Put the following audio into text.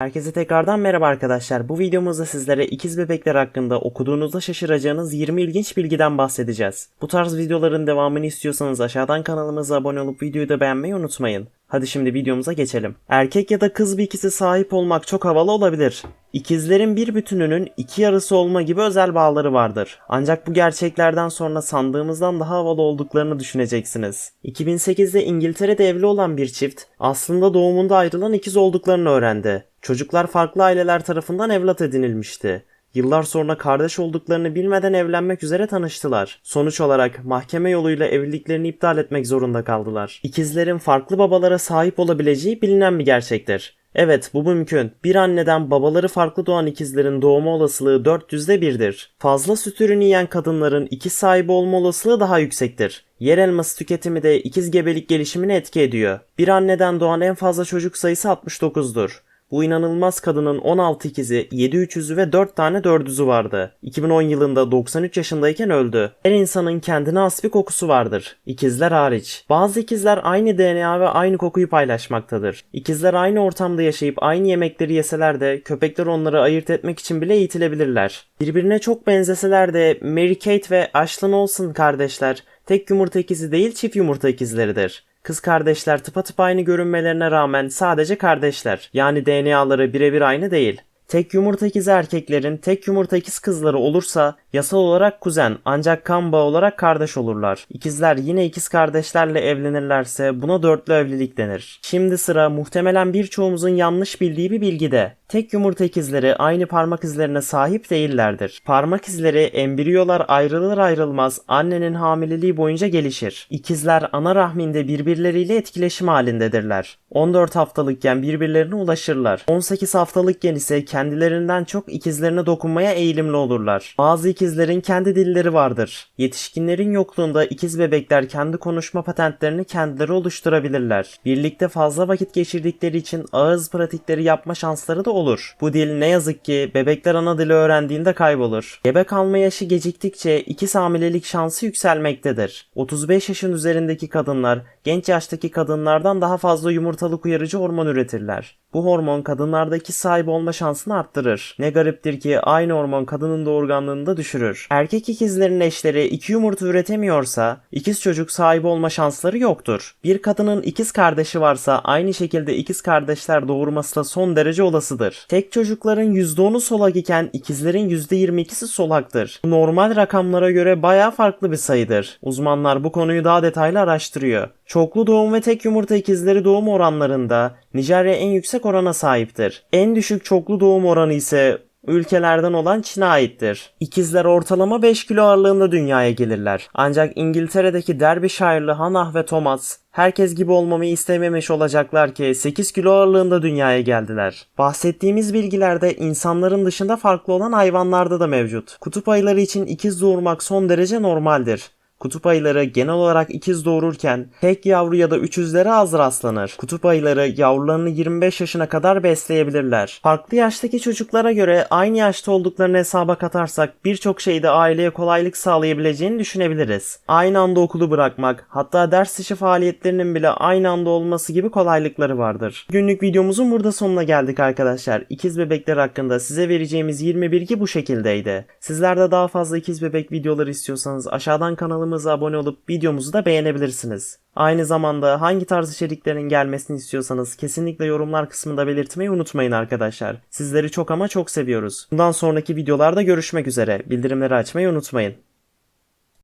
Herkese tekrardan merhaba arkadaşlar. Bu videomuzda sizlere ikiz bebekler hakkında okuduğunuzda şaşıracağınız 20 ilginç bilgiden bahsedeceğiz. Bu tarz videoların devamını istiyorsanız aşağıdan kanalımıza abone olup videoyu da beğenmeyi unutmayın. Hadi şimdi videomuza geçelim. Erkek ya da kız bir ikisi sahip olmak çok havalı olabilir. İkizlerin bir bütününün iki yarısı olma gibi özel bağları vardır. Ancak bu gerçeklerden sonra sandığımızdan daha havalı olduklarını düşüneceksiniz. 2008'de İngiltere'de evli olan bir çift aslında doğumunda ayrılan ikiz olduklarını öğrendi. Çocuklar farklı aileler tarafından evlat edinilmişti. Yıllar sonra kardeş olduklarını bilmeden evlenmek üzere tanıştılar. Sonuç olarak mahkeme yoluyla evliliklerini iptal etmek zorunda kaldılar. İkizlerin farklı babalara sahip olabileceği bilinen bir gerçektir. Evet bu mümkün. Bir anneden babaları farklı doğan ikizlerin doğma olasılığı 400'de 1'dir. Fazla süt ürünü yiyen kadınların ikiz sahibi olma olasılığı daha yüksektir. Yer elması tüketimi de ikiz gebelik gelişimine etki ediyor. Bir anneden doğan en fazla çocuk sayısı 69'dur. Bu inanılmaz kadının 16 ikizi, 7 üçüzü ve 4 tane dördüzü vardı. 2010 yılında 93 yaşındayken öldü. Her insanın kendine has bir kokusu vardır. İkizler hariç. Bazı ikizler aynı DNA ve aynı kokuyu paylaşmaktadır. İkizler aynı ortamda yaşayıp aynı yemekleri yeseler de köpekler onları ayırt etmek için bile eğitilebilirler. Birbirine çok benzeseler de Mary Kate ve Ashlyn Olsen kardeşler tek yumurta ikizi değil çift yumurta ikizleridir. Kız kardeşler tıpatıp aynı görünmelerine rağmen sadece kardeşler. Yani DNA'ları birebir aynı değil. Tek yumurta ikizi erkeklerin tek yumurta ikiz kızları olursa yasal olarak kuzen ancak kan bağı olarak kardeş olurlar. İkizler yine ikiz kardeşlerle evlenirlerse buna dörtlü evlilik denir. Şimdi sıra muhtemelen birçoğumuzun yanlış bildiği bir bilgide. Tek yumurta ikizleri aynı parmak izlerine sahip değillerdir. Parmak izleri embriyolar ayrılır ayrılmaz annenin hamileliği boyunca gelişir. İkizler ana rahminde birbirleriyle etkileşim halindedirler. 14 haftalıkken birbirlerine ulaşırlar. 18 haftalıkken ise kendilerinden çok ikizlerine dokunmaya eğilimli olurlar. Bazı ikizlerin kendi dilleri vardır. Yetişkinlerin yokluğunda ikiz bebekler kendi konuşma patentlerini kendileri oluşturabilirler. Birlikte fazla vakit geçirdikleri için ağız pratikleri yapma şansları da olur. Bu dil ne yazık ki bebekler ana dili öğrendiğinde kaybolur. Gebe kalma yaşı geciktikçe ikiz hamilelik şansı yükselmektedir. 35 yaşın üzerindeki kadınlar genç yaştaki kadınlardan daha fazla yumurtalık uyarıcı hormon üretirler. Bu hormon kadınlardaki sahibi olma şansını arttırır. Ne gariptir ki aynı hormon kadının doğurganlığını da düşürür. Erkek ikizlerin eşleri iki yumurta üretemiyorsa ikiz çocuk sahibi olma şansları yoktur. Bir kadının ikiz kardeşi varsa aynı şekilde ikiz kardeşler doğurması da son derece olasıdır. Tek çocukların %10'u solak iken ikizlerin %22'si solaktır. Bu normal rakamlara göre baya farklı bir sayıdır. Uzmanlar bu konuyu daha detaylı araştırıyor. Çoklu doğum ve tek yumurta ikizleri doğum oranlarında Nijerya en yüksek orana sahiptir. En düşük çoklu doğum oranı ise ülkelerden olan Çin'e aittir. İkizler ortalama 5 kilo ağırlığında dünyaya gelirler. Ancak İngiltere'deki Derbyshire'lı Hannah ve Thomas herkes gibi olmamı istememiş olacaklar ki 8 kilo ağırlığında dünyaya geldiler. Bahsettiğimiz bilgilerde insanların dışında farklı olan hayvanlarda da mevcut. Kutup ayıları için ikiz doğurmak son derece normaldir. Kutup ayıları genel olarak ikiz doğururken tek yavru ya da üçüzlere az rastlanır. Kutup ayıları yavrularını 25 yaşına kadar besleyebilirler. Farklı yaştaki çocuklara göre aynı yaşta olduklarını hesaba katarsak birçok şeyde aileye kolaylık sağlayabileceğini düşünebiliriz. Aynı anda okulu bırakmak, hatta ders dışı faaliyetlerinin bile aynı anda olması gibi kolaylıkları vardır. Günlük videomuzun burada sonuna geldik arkadaşlar. İkiz bebekler hakkında size vereceğimiz 20 bilgi bu şekildeydi. Sizler de daha fazla ikiz bebek videoları istiyorsanız aşağıdan kanalımıza abone olup videomuzu da beğenebilirsiniz. Aynı zamanda hangi tarz içeriklerin gelmesini istiyorsanız kesinlikle yorumlar kısmında belirtmeyi unutmayın arkadaşlar. Sizleri çok ama çok seviyoruz. Bundan sonraki videolarda görüşmek üzere. Bildirimleri açmayı unutmayın.